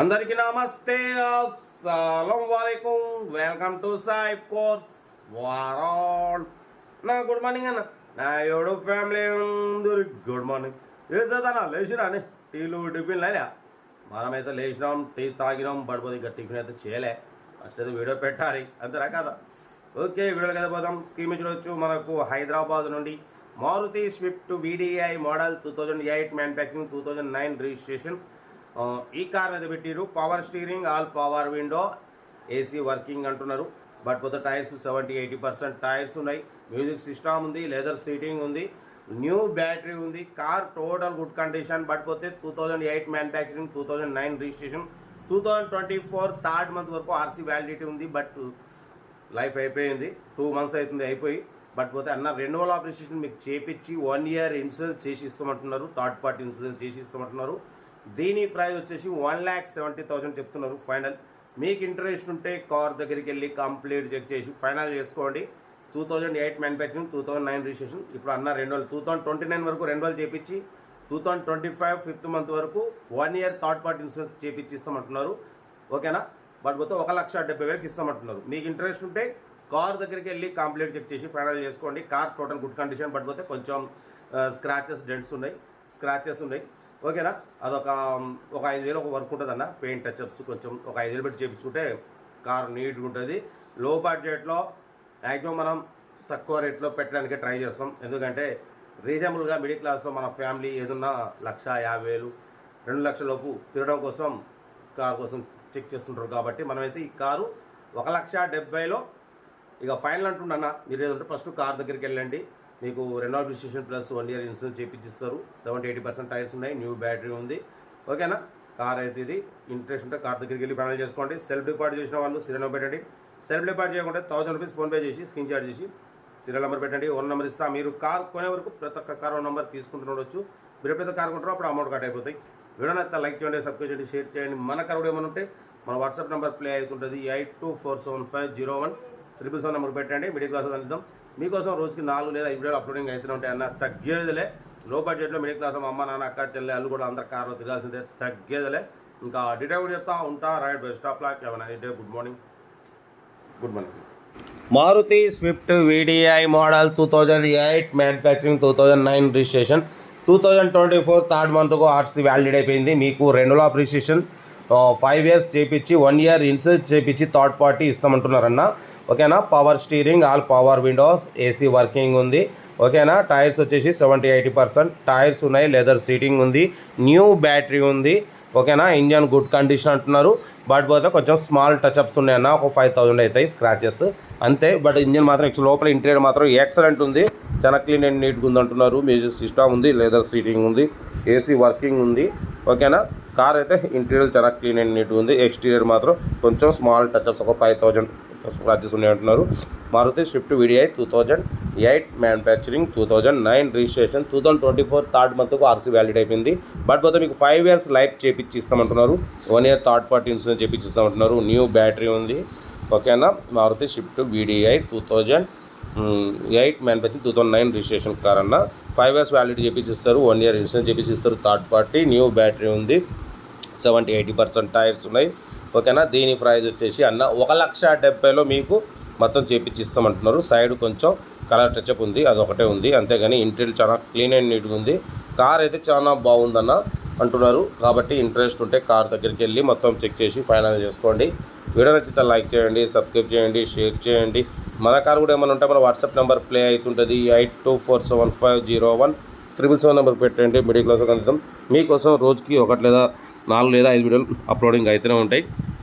అందరికీ నమస్తే. అస్సలం వాలేకుం. వెల్కమ్ టు సాయి కోర్స్ వారాల్. నా గుడ్ మార్నింగ్ అన్న. నా ఏడు ఫ్యామిలీ అందరి గుడ్ మార్నింగ్. ఏ చదనా అని టీలు టిఫిన్ లేదా మనమైతే లేచినాం టీ తాగినాం పడిపోతే ఇంకా టిఫిన్ అయితే చేయలే. ఫస్ట్ అయితే వీడియో పెట్టాలి. అంతేనా కదా? ఓకే వీడియోలు కదా పోదాం. స్కీమ్ చూడొచ్చు మనకు హైదరాబాద్ నుండి Maruti Swift VDI model two thousand eight manufacturing two thousand nine registration. ఈ కార్ అనేది పెట్టిరు power steering all power window AC working అంటున్నారు. బట్ పోతే tyres seventy eighty percent tyres ఉన్నాయి. మ్యూజిక్ సిస్టమ్ ఉంది లెదర్ సీటింగ్ ఉంది న్యూ బ్యాటరీ ఉంది. Car total good condition but పోతే two thousand eight manufacturing two thousand nine registration two thousand twenty four third month వరకు RC validity ఉంది but life అయిపోయింది. Two months అవుతుంది అయిపోయి. But పోతే అన్న రెన్యువల్ ఆపరేషన్ మీకు చేపించి వన్ ఇయర్ ఇన్సూరెన్స్ చేసి ఇస్తామంటున్నారు. థర్డ్ పార్టీ ఇన్సూరెన్స్ చేసి ఇస్తామంటున్నారు. దీని ప్రైస్ వచ్చేసి వన్ ల్యాక్ సెవెంటీ థౌసండ్ చెప్తున్నారు. ఫైనల్ మీకు ఇంట్రెస్ట్ ఉంటే కార్ దగ్గరికి వెళ్ళి కంప్లీట్ చెక్ చేసి ఫైనల్ చేసుకోండి. Two thousand eight manufacturing two thousand nine registration. ఇప్పుడు అన్న రెండు వేలు టూ థౌసండ్ ట్వంటీ నైన్ వరకు రెండు వేలు చేపించి two thousand twenty five fifth month వరకు one year third party insurance చేపించిస్తామంటున్నారు ఓకేనా? బట్ పోతే ఒక లక్ష డెబ్బై వేలకు ఇస్తామంటున్నారు. మీకు ఇంట్రెస్ట్ ఉంటే కార్ దగ్గరికి వెళ్ళి కంప్లీట్ చెక్ చేసి ఫైనల్ చేసుకోండి. Car total good condition but పోతే కొంచెం స్క్రాచెస్ డెంట్స్ ఉన్నాయి. స్క్రాచెస్ ఉన్నాయి. ఓకేనా? అదొక ఒక ఐదు వేలు ఒక వర్క్ ఉంటుంది అన్న పెయింట్ టచ్అప్స్ కొంచెం ఒక ఐదు వేలు పెట్టి చేయించుకుంటే కారు నీట్గా ఉంటుంది. లో బడ్జెట్లో మ్యాక్సిమం మనం తక్కువ రేట్లో పెట్టడానికి ట్రై చేస్తాం. ఎందుకంటే రీజనబుల్గా మిడిల్ క్లాస్లో మన ఫ్యామిలీ ఏదన్నా లక్ష యాభై వేలు రెండు లక్షల లోపు తిరగడం కోసం కారు కోసం చెక్ చేస్తుంటారు. కాబట్టి మనమైతే ఈ కారు ఒక లక్ష డెబ్బైలో ఇక ఫైనల్ అంటుండన్న. మీరు ఏదంటే ఫస్ట్ కార్ దగ్గరికి వెళ్ళండి. మీకు renewal registration plus one year insurance చేపించిస్తారు seventy eighty percent tyres ఉన్నాయి. న్యూ బ్యాటరీ ఉంది. ఓకేనా కార్ అయితే ఇది. ఇంట్రెస్ట్ ఉంటే కార్ దగ్గరికి వెళ్ళి ఫైనల్ చేసుకోండి. సెల్ఫ్ డిపాజిట్ చేసిన వాళ్ళు సీరియల్ నెంబర్ పెట్టండి. సెల్ఫ్ డిపాజిట్ చేయకుండా థౌసండ్ రూపీస్ ఫోన్పే చేసి స్క్రీన్ చార్జ్ చేసి సీరియల్ నెంబర్ పెట్టండి. ఓన్ నెంబర్ ఇస్తా. మీరు కార్ కొనే వరకు ప్రతి ఒక్క కార్ నెంబర్ తీసుకుంటుండొచ్చు మీరు ఎప్పుడైతే కార్ కొంటారో. అప్పుడు అమౌంట్ కట్ అయిపోతాయి. వీడియో నచ్చితే లైక్ చేయండి సబ్స్క్రైబ్ చేయండి షేర్ చేయండి. మన కార్ కూడా ఏమైనా ఉంటే మన వాట్సాప్ నెంబర్ ప్లే అవుతుంటుంది. Eight two four seven five zero one triple seven number పెట్టండి మిడిల్ క్లాస్ అందిద్దాం మీకోసం రోజుకి నాలుగు లేదా ఐదు వీడియోలు అప్లోడింగ్ అవుతూనే ఉంటాయి అన్న తగ్గేదిలే. లో బడ్జెట్లో మిడిల్ క్లాస్ అమ్మ నాన్న అక్క చెల్లె అల్లు కూడా అందరు కారులో తిరగాల్సిందే తగ్గేదిలే. ఇంకా డీటెయిల్ కూడా చెప్తా ఉంటా రైట్ బెస్ట్ స్టాప్ లాక్ ఏమైనా good morning good morning Maruti Swift VDI model two thousand eight manufacturing two thousand nine registration two thousand twenty four third మంత్కు RC valid అయిపోయింది. మీకు రెండు ఆఫ్ రిజిస్ట్రేషన్ ఫైవ్ ఇయర్స్ చేపించి one year insurance చేపించి third party ఇస్తామంటున్నారన్న. ఓకేనా? Power steering all power windows AC working ఉంది. ఓకేనా? Tyres వచ్చేసి సెవెంటీ ఎయిటీ పర్సెంట్ టైర్స్ ఉన్నాయి లెదర్ సీటింగ్ ఉంది. న్యూ బ్యాటరీ ఉంది. ఓకేనా? ఇంజన్ గుడ్ కండిషన్ అంటున్నారు. బట్ పోతే కొంచెం స్మాల్ టచ్అప్స్ ఉన్నాయన్న ఒక ఫైవ్ థౌసండ్ అవుతాయి స్క్రాచెస్ అంతే. బట్ ఇంజన్ మాత్రం లోపల ఇంటీరియర్ మాత్రం ఎక్సలెంట్ ఉంది. చాలా క్లీన్ అండ్ నీట్గా ఉంది అంటున్నారు. మ్యూజిక్ సిస్టమ్ ఉంది లెదర్ సీటింగ్ ఉంది ఏసీ వర్కింగ్ ఉంది. ఓకేనా? కార్ అయితే ఇంటీరియర్ చాలా క్లీన్ అండ్ నీట్గా ఉంది. ఎక్స్టీరియర్ మాత్రం కొంచెం స్మాల్ టచ్అప్స్ ఒక ఫైవ్ థౌజండ్ స్క్రాచెస్ ఉన్నాయి అంటున్నారు. Maruti Swift VDI two thousand eight manufacturing two thousand nine registration two thousand twenty four third మంత్కు RC valid అయిపోయింది. బట్ పోతే మీకు ఫైవ్ ఇయర్స్ లైఫ్ చేపించి ఇస్తామంటున్నారు one year third party insurance చేపించి ఇస్తామంటున్నారు new battery ఉంది ఓకేనా Maruti Swift VDI two thousand eight manufacturing two thousand nine registration car అన్న five years valid చేపించి వన్ ఇయర్ ఇన్సూరెన్స్ చేపిస్తారు థర్డ్ పార్టీ న్యూ బ్యాటరీ ఉంది. Seventy eighty percent tyres ఉన్నాయి. ఓకేనా? దీని ప్రైస్ వచ్చేసి అన్న ఒక లక్ష డెబ్బైలో మీకు మొత్తం చేపించిస్తామంటున్నారు. సైడ్ కొంచెం కలర్ టచ్అప్ ఉంది అదొకటే ఉంది. అంతేగాని ఇంటీరియర్ చాలా క్లీన్ అండ్ నీట్గా ఉంది. కార్ అయితే చాలా బాగుందన్న అంటున్నారు. కాబట్టి ఇంట్రెస్ట్ ఉంటే కార్ దగ్గరికి వెళ్ళి మొత్తం చెక్ చేసి ఫైనల్ చేసుకోండి. వీడియో నచ్చితే లైక్ చేయండి సబ్స్క్రైబ్ చేయండి షేర్ చేయండి. మన కార్ కూడా ఏమైనా ఉంటే మన వాట్సాప్ నెంబర్ ప్లే అవుతుంటుంది. Eight two four seven five zero one triple seven number పెట్టండి. మిడిల్ క్లాస్ కందిద్దాం మీకోసం రోజుకి ఒకటి లేదా నాలుగు లేదా ఐదు వీడియోలు అప్లోడింగ్ అయితేనే ఉంటాయి.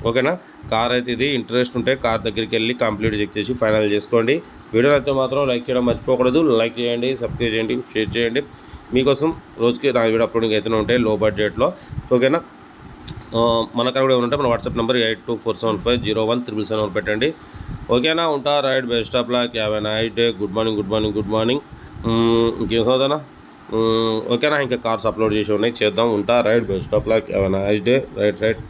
ఓకేనా కార్ అయితే ఇది ఇంట్రెస్ట్ ఉంటే కార్ దగ్గరికి వెళ్ళి కంప్లీట్ చెక్ చేసి ఫైనల్ చేసుకోండి. వీడియో అయితే మాత్రం లైక్ చేయడం మర్చిపోకూడదు. లైక్ చేయండి సబ్స్క్రైబ్ చేయండి షేర్ చేయండి. మీకోసం రోజుకి నా వీడియో అప్లోడింగ్ అయితేనే ఉంటాయి లో. బడ్జెట్లో ఓకేనా మన కాడ కూడా ఉంటే మన WhatsApp number eight two four seven five zero one triple seven పెట్టండి. ఓకేనా ఉంటా right best of luck have a nice day good morning good morning good morning ఇంకేం చదువుతానా ఓకేనా ఇంకా కార్స్ అప్లోడ్ చేసి ఉన్నాయి. చేద్దాం ఉంటా. Right best of luck have nice day right right.